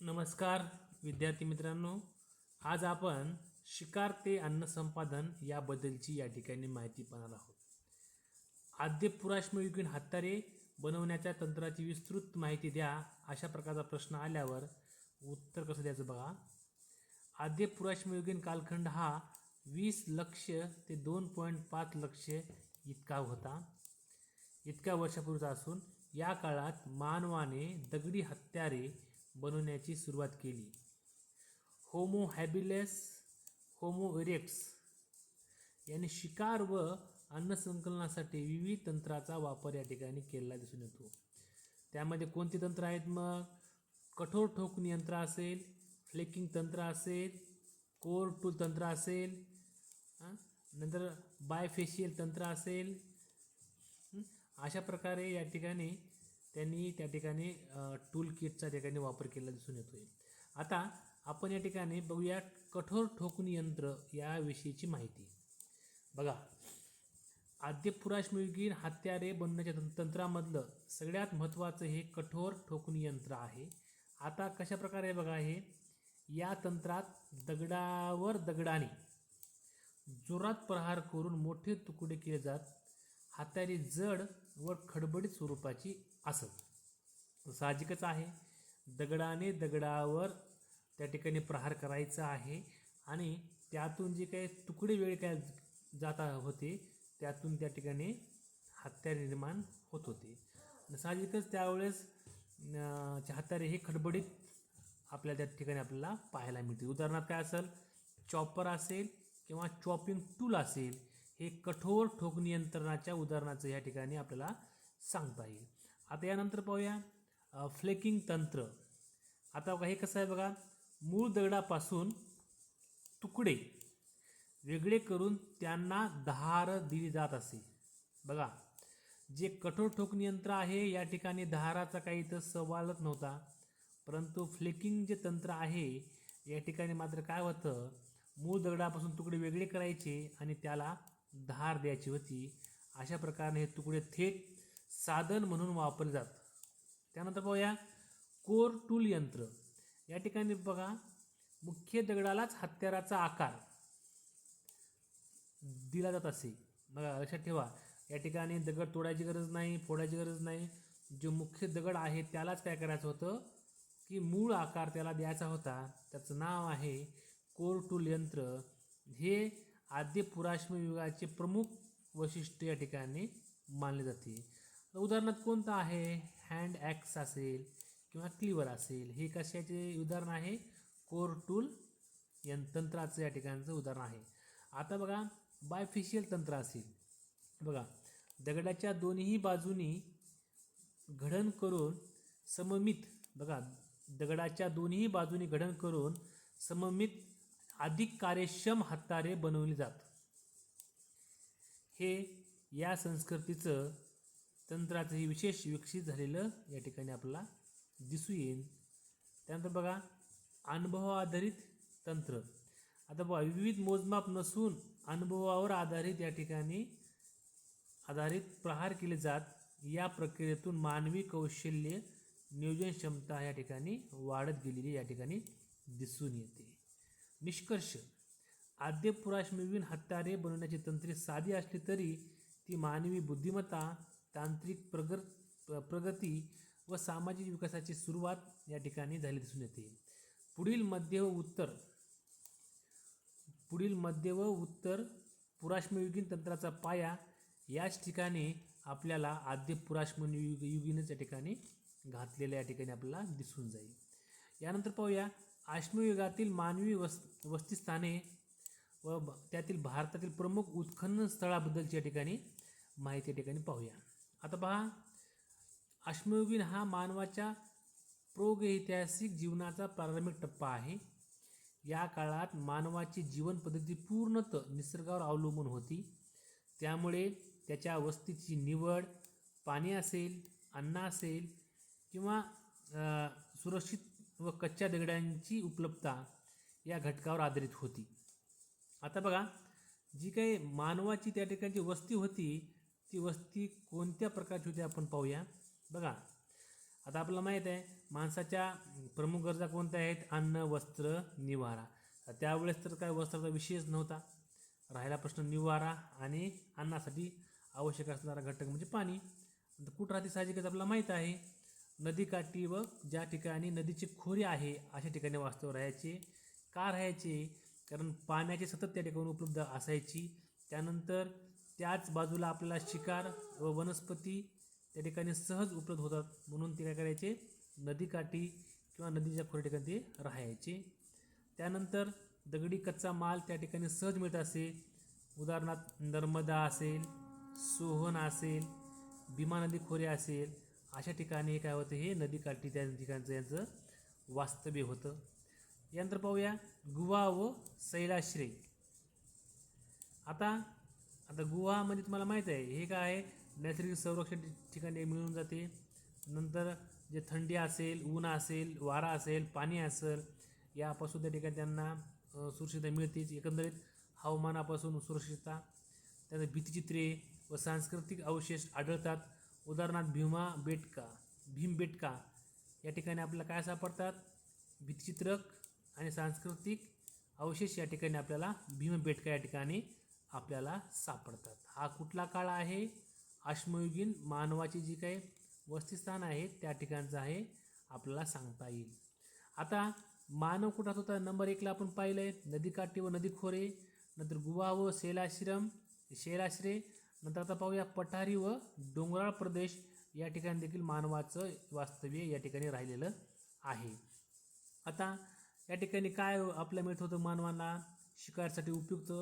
नमस्कार विद्यार्थी मित्रांनो. आज आपण शिकार ते अन्न संपादन याबद्दलची या ठिकाणी माहिती पाहणार आहोत. आद्य पुराश्मयुगीन हत्यारे बनवण्याच्या तंत्राची विस्तृत माहिती द्या अशा प्रकारचा प्रश्न आल्यावर उत्तर कसं द्यायचं बघा. आद्य पुराश्मयुगीन कालखंड हा वीस लक्ष ते दोन पॉईंट पाच लक्ष इतका होता. इतक्या वर्षापूर्वीचा असून या काळात मानवाने दगडी हत्यारे बनवण्याची सुरुवात केली. होमो हॅबिलेस होमो इरेक्स यांनी शिकार व अन्नसंकलनासाठी विविध तंत्राचा वापर या ठिकाणी केलेला दिसून येतो. त्यामध्ये कोणती तंत्र आहेत मग? कठोर ठोकणी यंत्र असेल फ्लेकिंग तंत्र असेल कोर टूल तंत्र असेल नंतर बायफेशियल तंत्र असेल अशा प्रकारे या ठिकाणी त्यांनी त्या ठिकाणी टूल किटचा ठिकाणी वापर केला दिसून येतो आहे आता आपण या ठिकाणी बघूया कठोर ठोकणी यंत्र याविषयीची माहिती. बघा आद्य पुराश्मयुगीन हत्यारे बनण्याच्या तंत्रामधलं सगळ्यात महत्त्वाचं हे कठोर ठोकणी यंत्र आहे. आता कशा प्रकारे बघा हे? या तंत्रात दगडावर दगडाने जोरात प्रहार करून मोठे तुकडे केले जात हातारी जड व खडबडीत स्वरूपाची असं. साहजिकच आहे. दगडाने दगडावर त्या ठिकाणी प्रहार करायचा आहे आणि त्यातून जे काही तुकडे वेळ काय जाता होते त्यातून त्या ठिकाणी हत्यारे निर्माण होत होते. साहजिकच त्यावेळेस हत्यारे हे खडबडीत आपल्या त्या ठिकाणी आपल्याला पाहायला मिळते उदाहरणार्थ काय असेल चॉपर असेल किंवा चॉपिंग टूल असेल हे कठोर ठोकणी यंत्रणाच्या उदाहरणाचं या ठिकाणी आपल्याला सांगता येईल. आता यानंतर पाहूया फ्लेकिंग तंत्र. आता हे कसं आहे बघा मूळ दगडापासून तुकडे वेगळे करून त्यांना धार दिली जात असे. बघा जे कठोर ठोकणी यंत्र आहे या ठिकाणी धाराचा काही इथं सवालच नव्हता. परंतु फ्लेकिंग जे तंत्र आहे या ठिकाणी मात्र काय होतं मूळ दगडापासून तुकडे वेगळे करायचे आणि त्याला धार द्यायची होती. अशा प्रकारे हे तुकडे थेट साधन म्हणून वापरले जात. त्यानंतर पाहूया कोर टूल यंत्र. या ठिकाणी बघा मुख्य दगडालाच हत्याराचा आकार दिला जात असे. बघा लक्षात ठेवा या ठिकाणी दगड तोडायची गरज नाही फोडायची गरज नाही. जो मुख्य दगड आहे त्यालाच काय करायचं होतं की मूळ आकार त्याला द्यायचा होता. त्याचं नाव आहे कोरटूल यंत्र. हे आद्य पुराश्म युगाचे प्रमुख वैशिष्ट्य या ठिकाणी मानले जाते. उदाहरणार्थ कोणतं आहे? हँड ॲक्स असेल किंवा क्लिवर असेल. हे कशाचे उदाहरण आहे? कोरटूल यं तंत्राचं या ठिकाणचं उदाहरण आहे. आता बघा बायफिशियल तंत्र असेल. बघा दगडाच्या दोन्ही बाजूनी घडण करून सममित बघा दगडाच्या दोन्ही बाजूनी घडण करून सममित अधिक कार्यक्षम हत्तारे बनवली जात. हे या संस्कृतीचं तंत्राचं हे विशेष विकसित झालेलं या ठिकाणी आपल्याला दिसू येईल त्यानंतर बघा अनुभव आधारित तंत्र. आता बघा विविध मोजमाप नसून अनुभवावर आधारित या ठिकाणी आधारित प्रहार केले जात. या प्रक्रियेतून मानवी कौशल्य नियोजन क्षमता या ठिकाणी वाढत गेलेली या ठिकाणी दिसून येते. निष्कर्ष. आद्य पुराश्मयुगीन हत्यारे बनवण्याची तंत्रे साधी असली तरी ती मानवी बुद्धिमत्ता तांत्रिक प्रगर प्रगती व सामाजिक विकासाची सुरुवात या ठिकाणी झाली दिसून येते. पुढील मध्य व उत्तर पुढील मध्य व उत्तर पुराश्मयुगीन तंत्राचा पाया याच ठिकाणी आपल्याला आद्य पुराश्म युग युगीनच या ठिकाणी घातलेल्या या ठिकाणी आपल्याला दिसून जाईल. यानंतर पाहूया आश्मयुगातील मानवी वस वस्तीस्थाने व त्यातील भारतातील प्रमुख उत्खनन स्थळाबद्दलची या ठिकाणी माहिती या ठिकाणी पाहूया. आता पहा अश्मयुगीन हा मानवाच्या प्रोगैतिहासिक जीवनाचा प्रारंभिक टप्पा आहे. या काळात मानवाची जीवनपद्धती पूर्णत पूर्णतः निसर्गावर अवलंबून होती. त्यामुळे त्याच्या वस्तीची निवड पाणी असेल अन्न असेल किंवा सुरक्षित व कच्च्या दगडांची उपलब्धता या घटकावर आधारित होती. आता बघा जी काही मानवाची त्या ठिकाणची वस्ती होती ती वस्ती कोणत्या प्रकारची होती आपण पाहूया. बघा आता आपल्याला माहीत आहे माणसाच्या प्रमुख गरजा कोणत्या आहेत? अन्न वस्त्र निवारा. त्यावेळेस तर काय वस्त्राचा विषयच नव्हता. राहिला प्रश्न निवारा आणि अन्नासाठी आवश्यक असणारा घटक म्हणजे पाणी. कुठं राहते साहजिकच आपल्याला माहीत आहे. नदीकाठी व ज्या ठिकाणी नदीची खोरी आहे अशा ठिकाणी वास्तव राहायचे का राहायचे? कारण पाण्याची सतत त्या ठिकाणी उपलब्ध असायची. त्यानंतर त्याच बाजूला आपल्याला शिकार व वनस्पती त्या ठिकाणी सहज उपलब्ध होतात. म्हणून ते काय करायचे? नदीकाठी किंवा नदीच्या खोऱ्या ठिकाणी ते राहायचे. त्यानंतर दगडी कच्चा माल त्या ठिकाणी सहज मिळत असे. उदाहरणार्थ नर्मदा असेल सोहन असेल भीमा नदी खोरे असेल अशा ठिकाणी हे काय होतं? हे नदीकाठी त्या ठिकाणचं यांचं वास्तव्य होतं. यानंतर पाहूया गुवा व सैलाश्रय आता आता गुहा म्हणजे तुम्हाला माहीत आहे हे काय आहे? नैसर्गिक संरक्षण ठिकाणी मिळून जाते. नंतर जे थंडी असेल ऊन असेल वारा असेल पाणी असेल यापासून त्या ठिकाणी त्यांना सुरक्षितता मिळतेच एकंदरीत हवामानापासून सुरक्षितता त्यात भीतीचित्रे व सांस्कृतिक अवशेष आढळतात. उदाहरणार्थ भीमा बेटका भीम बेटका या ठिकाणी आपल्याला काय सापडतात? भीतचित्रक आणि सांस्कृतिक अवशेष या ठिकाणी आपल्याला भीमबेटका या ठिकाणी आपल्याला सापडतात. हा कुठला काळ आहे? अश्मयुगीन मानवाची जी काही वस्तीस्थान आहे त्या ठिकाणचं आहे आपल्याला सांगता येईल. आता मानव कुठात होता नंबर एकला आपण पाहिलं आहे नदीकाठी व नदीखोरे नंतर गुहा व शैलाश्रम शैलाश्रे नंतर आता पाहूया पठारी व डोंगराळ प्रदेश या ठिकाणी देखील मानवाचं वास्तव्य या ठिकाणी राहिलेलं आहे. आता या ठिकाणी काय आपल्याला मिळत होतं मानवांना? शिकायसाठी उपयुक्त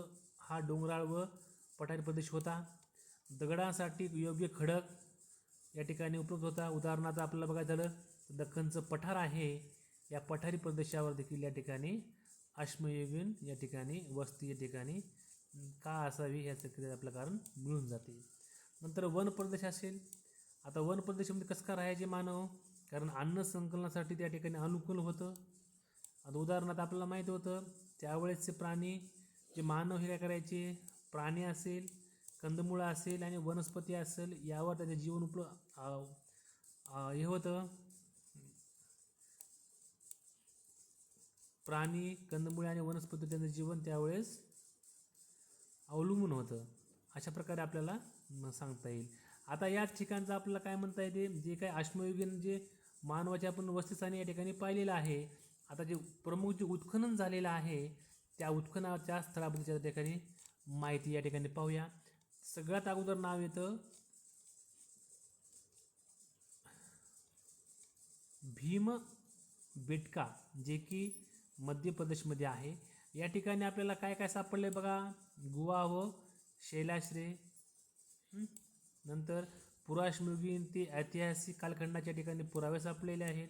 हा डोंगराळ व पठारी प्रदेश होता. दगडांसाठी योग्य खडक या ठिकाणी उपलब्ध होता. उदाहरणार्थ आपल्याला बघायचं झालं दख्खनचं पठार आहे. या पठारी प्रदेशावर देखील या ठिकाणी अश्मयुगीन या ठिकाणी वस्ती या ठिकाणी का असावी ह्याचं आपलं कारण मिळून जाते. नंतर वन प्रदेश असेल. आता वन प्रदेशामध्ये कसं का राहायचे मानव? कारण अन्न संकलनासाठी त्या ठिकाणी अनुकूल होतं. आता उदाहरणार्थ आपल्याला माहीत होतं त्यावेळेसचे प्राणी जे मानव हे करायचे प्राणी असेल कंदमुळं असेल आणि वनस्पती असेल यावर त्याचे जीवन उपलब्ध हे होतं. प्राणी कंदमुळे आणि वनस्पती त्यांचं जीवन त्यावेळेस अवलंबून होतं. अशा प्रकारे आपल्याला सांगता येईल. आता याच ठिकाणचं आपल्याला काय म्हणता येते? जे काय अश्मयुगीन जे मानवाच्या आपण वस्तीस्थानी या ठिकाणी पाहिलेलं आहे आता जे प्रमुख जे उत्खनन झालेलं आहे त्या उत्खनाच्या स्थळाबद्दलच्या त्या ठिकाणी माहिती या ठिकाणी पाहूया. सगळ्यात अगोदर नाव येतं भीम बेटका जे की मध्य प्रदेशमध्ये आहे. या ठिकाणी आपल्याला काय काय सापडले बघा? गुवा व शैलाश्रे. नंतर पुराश्मयुगीन ते ऐतिहासिक कालखंडाच्या ठिकाणी पुरावे सापडलेले आहेत.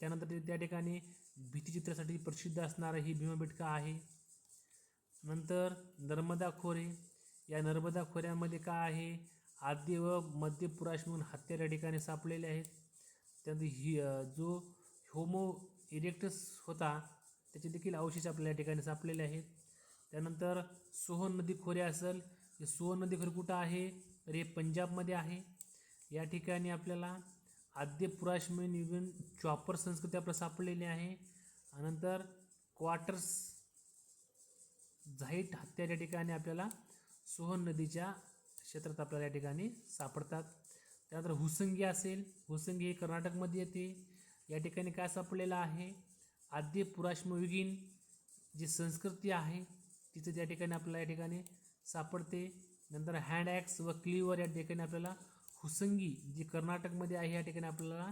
त्यानंतर ते त्या ठिकाणी भीतीचित्रासाठी प्रसिद्ध असणारं ही भीमबेटका आहे. नंतर नर्मदा खोरे या नर्मदा खोऱ्यामध्ये काय आहे? आद्य व मध्य पुराश्मयुगीन हत्यार या ठिकाणी सापडलेले आहेत. त्यानंतर ही जो होमो इरेक्टस होता त्याचे देखील अवशेष आपल्या या ठिकाणी सापडलेले आहेत. त्यानंतर सोहन नदी खोरे असेल. हे सोहन नदी खोरे कुठं आहे? तर हे पंजाबमध्ये आहे. या ठिकाणी आपल्याला आद्य म्हणून इवन चॉपर संस्कृती आपल्याला सापडलेली आहे. नंतर क्वार्टर्स झाईट हत्यार या ठिकाणी आपल्याला सोहन नदीच्या क्षेत्रात आपल्याला या ठिकाणी सापडतात. त्यानंतर हुसंगी असेल हुसंगी हे कर्नाटकमध्ये येते या ठिकाणी काय सापडलेलं आहे? आद्य पुराश्मयुगीन जी संस्कृती आहे तिचं त्या ठिकाणी आपल्याला या ठिकाणी सापडते. नंतर हँड ॲक्स व क्लिवर या ठिकाणी आपल्याला हुसंगी जी कर्नाटकमध्ये आहे या ठिकाणी आपल्याला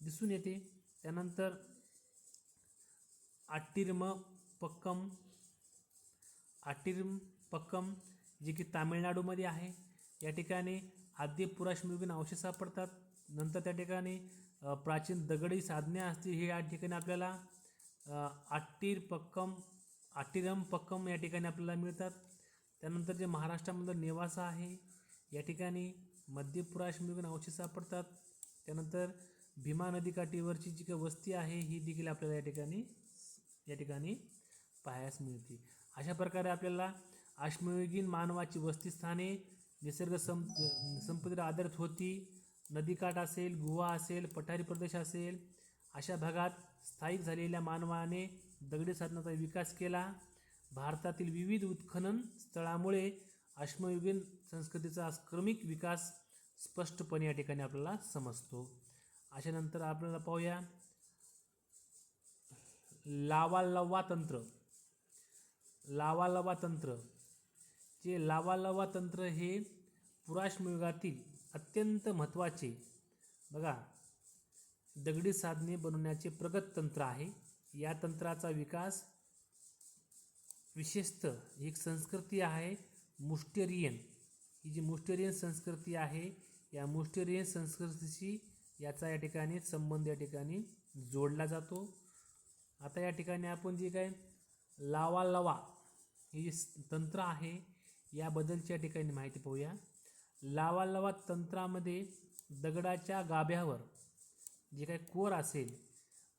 दिसून येते. त्यानंतर आट्टिर्म पक्कम आटिर्म पक्कम जे की तामिळनाडूमध्ये आहे. या ठिकाणी आद्य पुराश्मयुगीन अवशेष सापडतात. नंतर त्या ठिकाणी प्राचीन दगडी साधने असतील हे या ठिकाणी आपल्याला अ, आट्टीर पक्कम आट्टिरम पक्कम या ठिकाणी आपल्याला मिळतात. त्यानंतर जे महाराष्ट्रामधलं नेवासा आहे या ठिकाणी मध्यपुराश्मयुगीन अवशेष सापडतात. त्यानंतर भीमा नदीकाठीवरची जी काही वस्ती आहे ही देखील आपल्याला या ठिकाणी या ठिकाणी पाहायस मिळते. अशा प्रकारे आपल्याला अश्मयुगीन मानवाची वस्तीस्थाने निसर्ग सं संपत्तीवर आधारित होती. नदीकाठ असेल गुहा असेल पठारी प्रदेश असेल अशा भागात स्थायिक झालेल्या मानवाने दगडी साधनाचा विकास केला. भारतातील विविध उत्खनन स्थळामुळे अश्मयुगीन संस्कृतीचा क्रमिक विकास स्पष्टपणे या ठिकाणी आपल्याला समजतो. अशानंतर आपल्याला पाहूया. लावा लव्वा तंत्र लावालवा तंत्र. जे लावालवा तंत्र हे पुराश्मयुगातील अत्यंत महत्त्वाचे बघा दगडी साधने बनवण्याचे प्रगत तंत्र आहे. या तंत्राचा विकास विशेषतः एक संस्कृती आहे मुस्टेरियन ही जी मुस्टेरियन संस्कृती आहे या मुस्टेरियन संस्कृतीशी याचा या ठिकाणी संबंध या ठिकाणी जोडला जातो. आता या ठिकाणी आपण जे काय लावा लवा हे जे तंत्र आहे याबद्दलची या ठिकाणी माहिती पाहूया. लावालावा तंत्रामध्ये दगडाच्या गाभ्यावर जे काही कोर असेल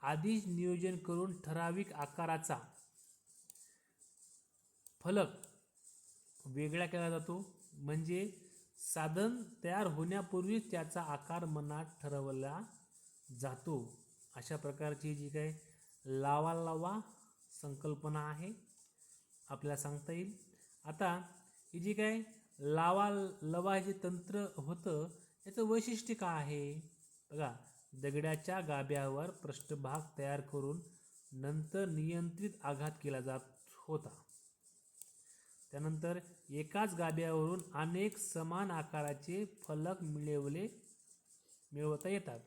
आधीच नियोजन करून ठराविक आकाराचा फलक वेगळा केला जातो. म्हणजे साधन तयार होण्यापूर्वीच त्याचा आकार मनात ठरवला जातो. अशा प्रकारची जी काही लावालावा संकल्पना आहे आपल्याला सांगता येईल. आता ही जी काय लावा लवा हे जे तंत्र होतं याचं वैशिष्ट्य काय आहे? बघा दगडाच्या गाभ्यावर पृष्ठभाग तयार करून नंतर नियंत्रित आघात केला जात होता. त्यानंतर एकाच गाभ्यावरून अनेक समान आकाराचे फलक मिळवले मिळवता येतात.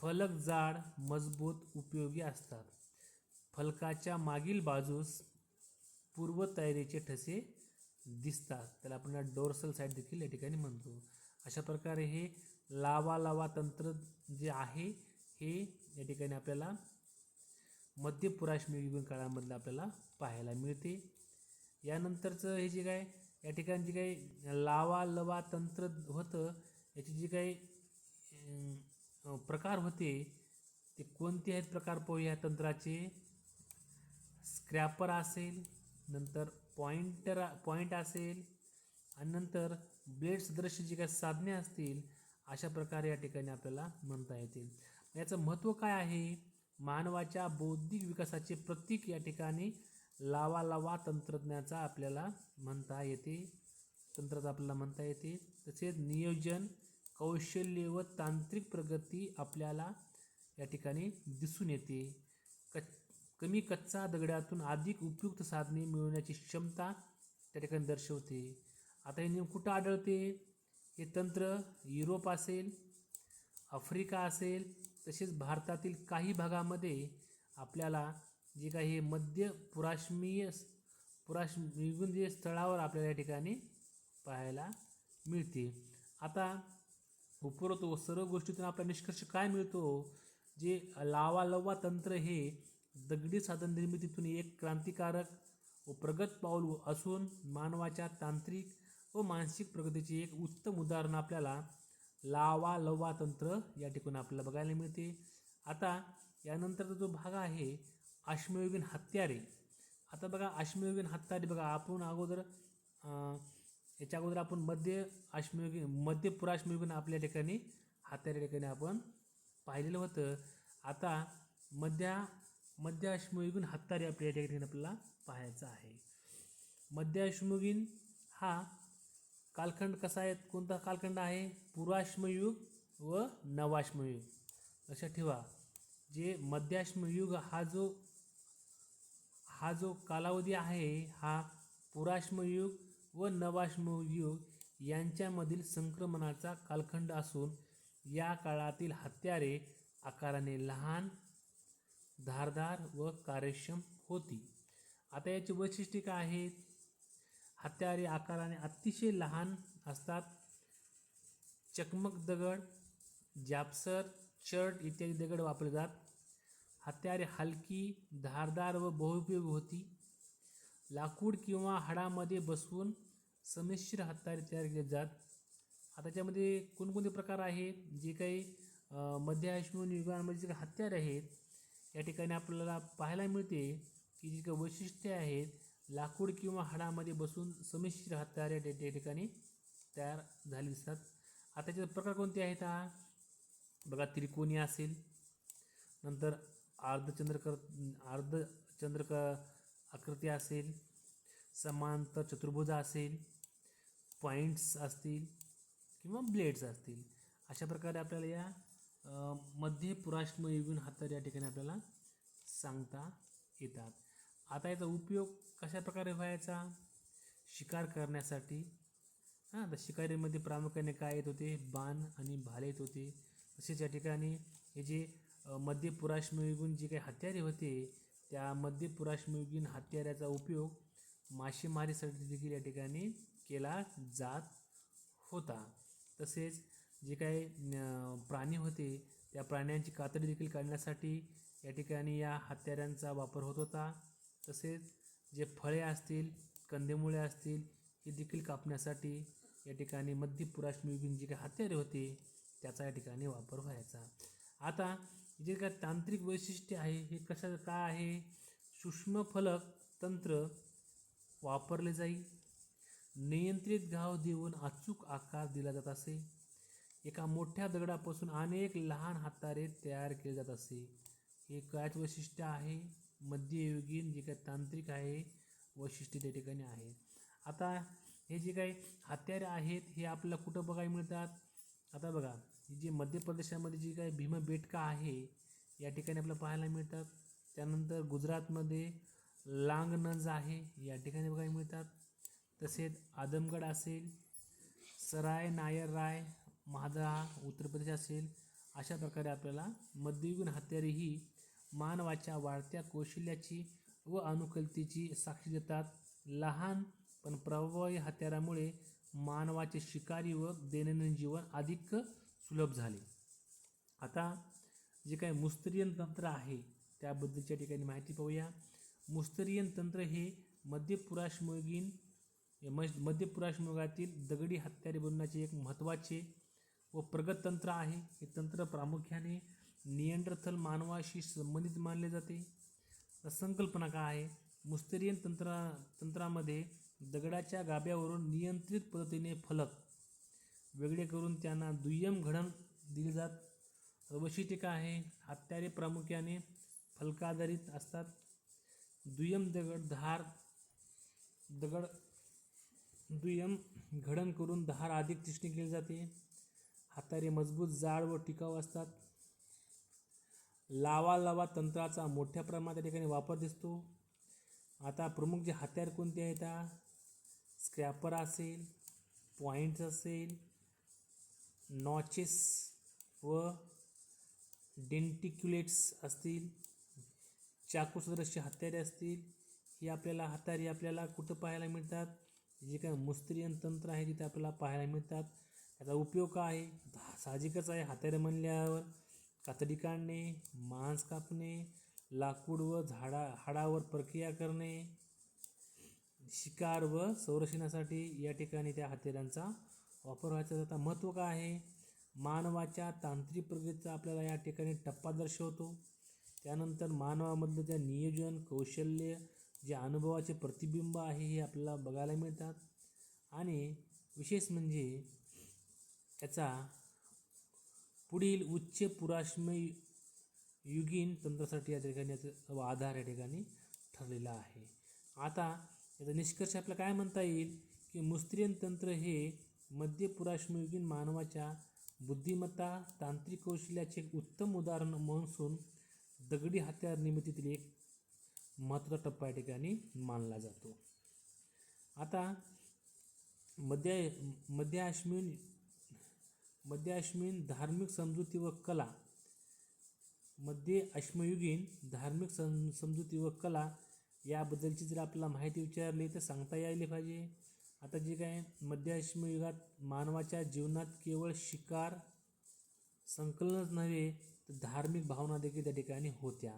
फलक जाड मजबूत उपयोगी असतात. फलकाच्या मागील बाजूस पूर्वतयारीचे ठसे दिसतात. त्याला आपण डोर्सल साईड देखील या ठिकाणी म्हणतो. अशा प्रकारे हे लावा लावा तंत्र जे आहे हे या ठिकाणी आपल्याला मध्य पुराश्मयुगीन काळामधलं आपल्याला पाहायला मिळते. यानंतरचं हे जे काय या ठिकाणी जे काही लावा लवा तंत्र होतं याचे जे काही प्रकार होते ते कोणते आहेत प्रकार पाहूया या तंत्राचे? स्क्रॅपर असेल नंतर पॉइंटर पॉइंट असेल आणि नंतर ब्लेड सदृश्य जी काही साधने असतील अशा प्रकारे या ठिकाणी आपल्याला म्हणता येतील. याचं महत्त्व काय आहे? मानवाच्या बौद्धिक विकासाचे प्रतीक या ठिकाणी लावा लावा तंत्रज्ञाचा आपल्याला म्हणता येते. तंत्राचा आपल्याला म्हणता येते. तसेच नियोजन कौशल्य व तांत्रिक प्रगती आपल्याला या ठिकाणी दिसून येते. कच कमी कच्चा दगडातून अधिक उपयुक्त साधने मिळवण्याची क्षमता त्या ठिकाणी दर्शवते. आता हे नियम कुठं आढळते? हे तंत्र युरोप असेल आफ्रिका असेल तसेच भारतातील काही भागामध्ये आपल्याला जे काही हे मध्य पुराश्मीय पुराश्मीय स्थळावर आपल्याला या ठिकाणी पाहायला मिळते. आता उपरोक्त सर्व गोष्टीतून आपला निष्कर्ष काय मिळतो? जे लावा लव्वा तंत्र हे दगडी साधन निर्मितीतून एक क्रांतिकारक व प्रगत पाऊल असून मानवाच्या तांत्रिक व मानसिक प्रगतीचे एक उत्तम उदाहरण आपल्याला लावा लवा तंत्र या ठिकाणी आपल्याला बघायला मिळते. आता यानंतरचा जो भाग आहे अश्मयुगीन हत्यारे. आता बघा अश्मयुगीन हत्यारे बघा आपण अगोदर याच्या अगोदर आपण मध्य अश्मयुगीन मध्य पुराश्मयुगीन आपल्या ठिकाणी हत्यारे ठिकाणी आपण पाहिलेलं होतं. आता मध्य मध्याश्मयुगीन हत्तार हत्यारे आपल्या या ठिकाणी आपल्याला पाहायचा आहे. मध्याश्मयुगीन हा कालखंड कसा आहे? कोणता कालखंड आहे? पुराश्मयुग व नवाश्मयुग. लक्षात ठेवा जे मध्याश्मयुग हा जो हा जो कालावधी आहे हा पुराश्मयुग व नवाश्मयुग यांच्यामधील संक्रमणाचा कालखंड असून या काळातील हत्यारे आकाराने लहान धारदार व कार्यक्षम होती. आता याची वैशिष्ट्ये काय आहेत? हत्यारे आकाराने अतिशय लहान असतात. चकमक दगड जापसर चर्ट इत्यादी दगड वापरले जात. हत्यारे हलकी धारदार व बहुपयोगी होती. लाकूड किंवा हाडामध्ये बसवून संमिश्र हत्यारे तयार केले जात. आता त्याच्यामध्ये कोणकोणते प्रकार आहेत? जे काही अं, मध्य जे काही हत्यारे आहेत या ठिकाणी आपल्याला पाहायला मिळते की जी काही वैशिष्ट्ये आहेत लाकूड किंवा हाडामध्ये बसून समिश्र हत्यारे त्या त्या ठिकाणी तयार झाली दिसतात. आता त्याचे प्रकार कोणते आहेत हा? बघा त्रिकोणी असेल नंतर अर्धचंद्रकर अर्धचंद्रक आकृती असेल समांतर चतुर्भुज असेल पॉईंट्स असतील किंवा ब्लेड्स असतील. अशा प्रकारे आपल्याला या मध्य पुराश्मयुगीन युगीन या ठिकाणी आपल्याला सांगता येतात. आता याचा उपयोग कशा प्रकारे व्हायचा? शिकार करण्यासाठी. हां तर शिकारीमध्ये प्रामुख्याने काय येत होते? बाण आणि भाले येत होते. तसेच या ठिकाणी हे जे मध्य पुराश्मयुगीन जे काही हत्यारे होते त्या मध्य पुराश्मयुगीन हत्याराचा उपयोग मासेमारीसाठी देखील या ठिकाणी केला जात होता. तसेच जे काही प्राणी होते त्या प्राण्यांची कातडी देखील काढण्यासाठी या ठिकाणी या हत्यारांचा वापर होत होता. तसेच जे फळे असतील कंदेमुळे असतील हे देखील कापण्यासाठी या ठिकाणी मध्य पुराश्मयुगीन जे काही हत्यारे होते त्याचा या ठिकाणी वापर व्हायचा. आता जे काय तांत्रिक वैशिष्ट्य आहे हे कशा काय आहे? सूक्ष्म फलक तंत्र वापरले जाईल नियंत्रित घाव देऊन अचूक आकार दिला जात असे. एका मोठ्या दगडापासून अनेक लहान हातारे तयार केले जात असे. हे कायच वैशिष्ट्य आहे मध्ययुगीन जे काही तांत्रिक आहे वैशिष्ट्य त्या ठिकाणी आहे. आता हे जे काही हत्यारे आहेत हे आपल्याला कुठं बघायला मिळतात? आता बघा जे मध्य प्रदेशामध्ये जी काही भीमबेटका आहे या ठिकाणी आपल्याला पाहायला मिळतात. त्यानंतर गुजरातमध्ये लांगनज आहे या ठिकाणी बघायला मिळतात. तसेच आदमगड असेल सराय नायर राय महादा उत्तर प्रदेश असेल अशा प्रकारे आपल्याला मध्ययुगीन हत्यारे ही मानवाच्या वाढत्या कौशल्याची व अनुकूलतेची साक्षी देतात. लहान पण प्रभावी हत्यारामुळे मानवाचे शिकारी व दैनंदिन जीवन अधिक सुलभ झाले. आता जे काही मुस्तरियन तंत्र आहे त्याबद्दलच्या ठिकाणी माहिती पाहूया. मुस्तरियन तंत्र हे मध्य पुराश्मयुगीन म- मध्य दगडी हत्यारे बनवण्याचे एक महत्त्वाचे व प्रगत तंत्र आहे. हे तंत्र प्रामुख्याने नियंडरथल मानवाशी संबंधित मानले जाते. संकल्पना काय आहे? मुस्तरियन तंत्रा तंत्रामध्ये दगडाच्या गाभ्यावरून नियंत्रित पद्धतीने फलक वेगळे करून त्यांना दुय्यम घडण दिली जात. वैशिष्ट्य आहे? हत्यारे प्रामुख्याने फलकाधारित असतात. दुय्यम दगड धार दगड दुय्यम घडण करून धार अधिक तीक्ष्ण केली जाते. हातारे मजबूत जाड व टिकाऊ असतात. लावा लावा तंत्राचा मोठ्या प्रमाणात त्या ठिकाणी वापर दिसतो. आता प्रमुख जे हत्यार कोणते आहेत स्क्रॅपर असेल पॉईंट्स असेल नॉचेस व डेंटिक्युलेट्स असतील. चाकू सदृश्य हत्यारे असतील. ही आपल्याला हत्यारे आपल्याला कुठं पाहायला मिळतात? जे काय मुस्त्रियन तंत्र आहे तिथे आपल्याला पाहायला मिळतात. त्याचा उपयोग काय आहे? साहजिकच आहे. हाताने म्हणल्यावर कातडी काढणे मांस कापणे लाकूड व झाडा हाडावर प्रक्रिया करणे शिकार व संरक्षणासाठी या ठिकाणी त्या हत्यारांचा वापर व्हायचा. आता महत्त्व काय आहे? मानवाच्या तांत्रिक प्रगतीचा आपल्याला या ठिकाणी टप्पा दर्शवतो. त्यानंतर मानवामधलं ज्या नियोजन कौशल्य जे अनुभवाचे प्रतिबिंब आहे हे आपल्याला बघायला मिळतात. आणि विशेष म्हणजे याचा पुढील उच्च पुराश्मय युगीन तंत्रासाठी या ठिकाणी याचा आधार या ठिकाणी ठरलेला आहे. आता याचा निष्कर्ष आपल्याला काय म्हणता येईल? की मुस्त्रियन तंत्र हे मध्य पुराश्मयुगीन मानवाच्या बुद्धिमत्ता तांत्रिक कौशल्याचे एक उत्तम उदाहरण म्हणून दगडी हत्यार निर्मितीतील एक महत्त्वाचा टप्पा या ठिकाणी मानला जातो. आता मध्य मध्य आश्मीन मध्य अश्मीन धार्मिक समजुती व कला. मध्य अश्मयुगीन धार्मिक सम समजुती व कला याबद्दलची जर आपल्याला माहिती विचारली तर सांगता यायली पाहिजे. आता जे काय मध्य अश्मयुगात मानवाच्या जीवनात केवळ शिकार संकलनच नव्हे तर धार्मिक भावना देखील त्या ठिकाणी होत्या.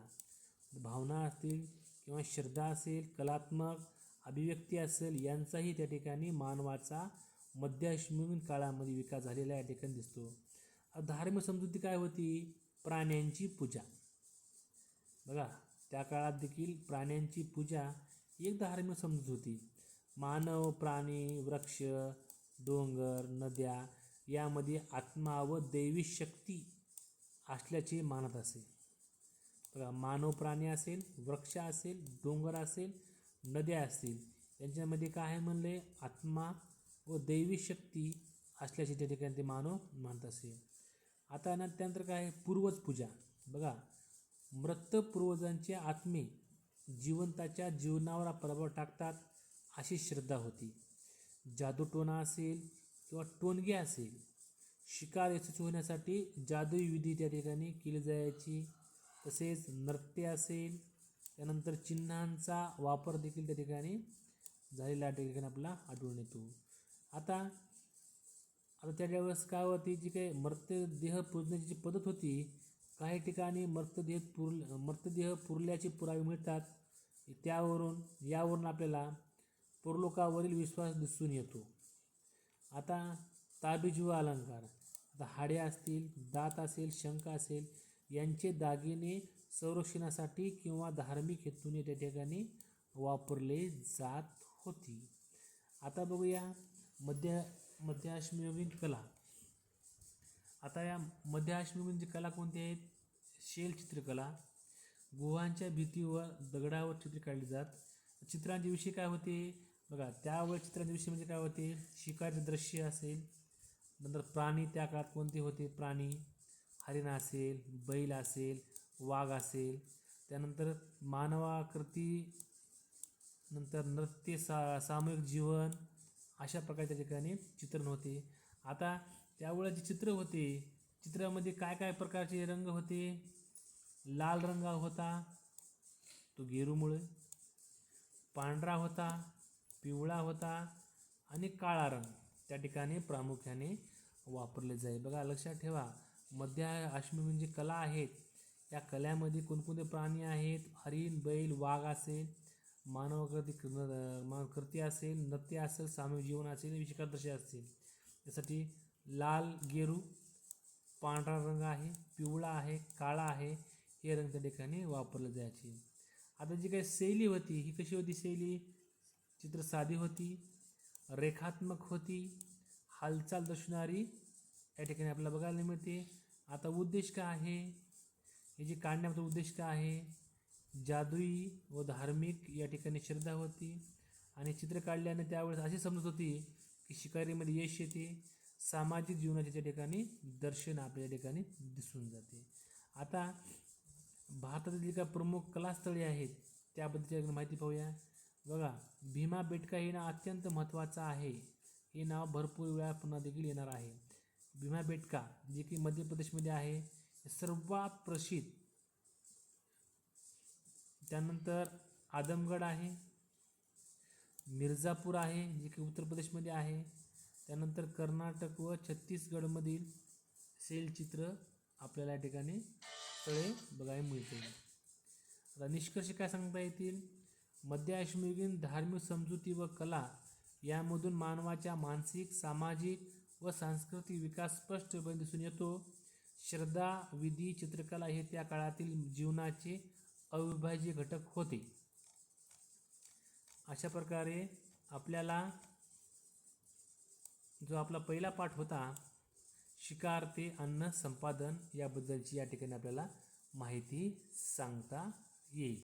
भावना असतील किंवा श्रद्धा असेल कलात्मक अभिव्यक्ती असेल यांचाही त्या ठिकाणी मानवाचा मध्याश्मीन काळामध्ये विकास झालेला या ठिकाणी दिसतो. धार्मिक समजुती काय होती? प्राण्यांची पूजा. बघा त्या काळात देखील प्राण्यांची पूजा एक धार्मिक समजूत होती. मानव प्राणी वृक्ष डोंगर नद्या यामध्ये आत्मा व दैवी शक्ती असल्याचे मानत असे. बघा मानव प्राणी असेल वृक्ष असेल डोंगर असेल नद्या असतील यांच्यामध्ये काय आहे म्हणले? आत्मा व दैवी शक्ती असल्याचे त्या ठिकाणी ते मानव मानत असे. आता ना त्यानंतर काय आहे? पूर्वज पूजा. बघा मृत पूर्वजांचे आत्मे जिवंताच्या जीवनावर प्रभाव टाकतात अशी श्रद्धा होती. जादूटोणा असेल किंवा टोनगे असेल शिकार यशस्वी होण्यासाठी जादुई विधी त्या ठिकाणी केली जायची. तसेच नृत्य असेल त्यानंतर चिन्हांचा वापर देखील त्या ठिकाणी झालेला त्या ठिकाणी आपला आढळून येतो. आता आता त्याच्या वेळेस काय होती जी काही मृतदेह पुजण्याची जी पद्धत होती काही ठिकाणी मृतदेह पुर मृतदेह पुरल्याचे पुरावे मिळतात. त्यावरून यावरून आपल्याला परलोकावरील विश्वास दिसून येतो. आता ताबीज व अलंकार आता हाडे असतील दात असेल शंख असेल यांचे दागिने संरक्षणासाठी किंवा धार्मिक हेतूने त्या ठिकाणी वापरले जात होती. आता बघूया मध्य मध्य अश्मयुगीन कला. आता या मध्य जी कला कोणती आहेत? शेल चित्रकला. गुहांच्या भीतीवर दगडावर चित्र काढली जात. चित्रांच्या विषयी काय होते? बघा त्यावर चित्रांच्या विषयी म्हणजे काय होते? शिकारचे दृश्य असेल नंतर प्राणी त्या काळात कोणते होते? प्राणी. हरिण असेल बैल असेल वाघ असेल. त्यानंतर मानवाकृती नंतर नृत्य सा सामूहिक जीवन अशा प्रकारे त्या ठिकाणी चित्रण होते. आता त्यावेळेस जे चित्र होते चित्रामध्ये काय काय प्रकारचे रंग होते? लाल रंग होता तो गेरूमुळे. पांढरा होता पिवळा होता आणि काळा रंग त्या ठिकाणी प्रामुख्याने वापरले जाईल बघा लक्षात ठेवा मध्य अश्मी जी कला आहेत. या कल्यामध्ये कोणकोणते प्राणी आहेत? हरिण बैल वाघ असेल मानवकृती मानकृती असेल नृत्य असेल सामूहिक जीवन असेल विषकादशी असतील. त्यासाठी लाल गेरू पांढरा रंग आहे पिवळा आहे काळा आहे हे रंग त्या ठिकाणी वापरले जायचे. आता जी काही शैली होती ही कशी होती शैली? चित्र साधी होती रेखात्मक होती हालचाल दर्शवणारी. या ठिकाणी आपल्याला बघायला मिळते आता उद्देश काय आहे? हे जे काढण्याचा उद्देश काय आहे? जादुई व धार्मिक या ठिकाणी श्रद्धा होती. आणि चित्र काढल्याने त्यावेळेस अशी समजत होती की शिकारीमध्ये यश येते. सामाजिक जीवनाच्या त्या ठिकाणी दर्शन आपल्या ठिकाणी दिसून जाते. आता भारतातील काही प्रमुख कलास्थळे आहेत त्याबद्दलची माहिती पाहूया. बघा भीमा बेटका हे नाव अत्यंत महत्त्वाचं आहे. हे नाव भरपूर वेळा पुन्हा देखील येणार आहे. भीमा बेटका जे की मध्य प्रदेशमध्ये आहे सर्वात प्रसिद्ध त्यानंतर आदमगड आहे मिर्झापूर आहे जे की उत्तर प्रदेशमध्ये आहे. त्यानंतर कर्नाटक व छत्तीसगडमधील सेलचित्र आपल्याला या ठिकाणी स्थळे बघायला मिळतील. आता निष्कर्ष काय सांगता येतील? मध्य आयुष्ययुगीन धार्मिक समजुती व कला यामधून मानवाच्या मानसिक सामाजिक व सांस्कृतिक विकास स्पष्टपणे दिसून येतो. श्रद्धा विधी चित्रकला हे त्या काळातील जीवनाचे अविभाज्य घटक होते. अशा प्रकारे आपल्याला जो आपला पहिला पाठ होता शिकार ते अन्न संपादन याबद्दलची या ठिकाणी आपल्याला माहिती सांगता येईल.